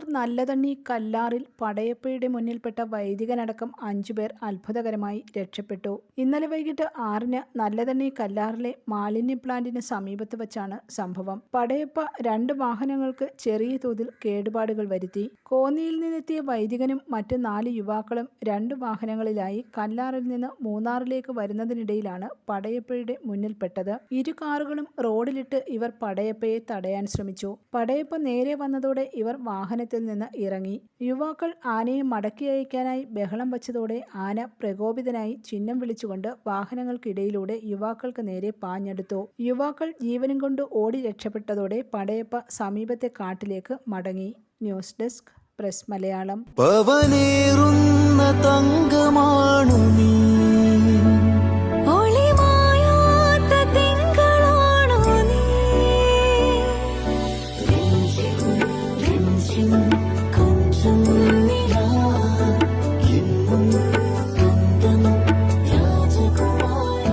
മൂന്നാർ നല്ലതണ്ണി കല്ലാറിൽ പടയപ്പയുടെ മുന്നിൽപ്പെട്ട വൈദികനടക്കം അഞ്ചുപേർ അത്ഭുതകരമായി രക്ഷപ്പെട്ടു. ഇന്നലെ വൈകിട്ട് ആറിന് നല്ലതണ്ണി കല്ലാറിലെ മാലിന്യ പ്ലാന്റിന് സമീപത്ത് വച്ചാണ് സംഭവം. പടയപ്പ രണ്ട് വാഹനങ്ങൾക്ക് ചെറിയ തോതിൽ കേടുപാടുകൾ വരുത്തി. കോന്നിയിൽ നിന്നെത്തിയ വൈദികനും മറ്റ് നാല് യുവാക്കളും രണ്ട് വാഹനങ്ങളിലായി കല്ലാറിൽ നിന്ന് മൂന്നാറിലേക്ക് വരുന്നതിനിടയിലാണ് പടയപ്പയുടെ മുന്നിൽപ്പെട്ടത്. ഇരു കാറുകളും റോഡിലിട്ട് ഇവർ പടയപ്പയെ തടയാൻ ശ്രമിച്ചു. പടയപ്പ നേരെ വന്നതോടെ ഇവർ വാഹനത്തിൽ നിന്ന് ഇറങ്ങി. യുവാക്കൾ ആനയെ മടക്കി അയക്കാനായി ബഹളം വച്ചതോടെ ആന പ്രകോപിതനായി ചിഹ്നം വിളിച്ചുകൊണ്ട് വാഹനങ്ങൾക്കിടയിലൂടെ യുവാക്കൾക്ക് നേരെ പാഞ്ഞെടുത്തു. യുവാക്കൾ ജീവനും കൊണ്ട് ഓടി രക്ഷപ്പെട്ടതോടെ പടയപ്പ സമീപത്തെ കാട്ടിലേക്ക് മടങ്ങി. News desk press Malayalam. പവനേറുന്ന തങ്കമാണു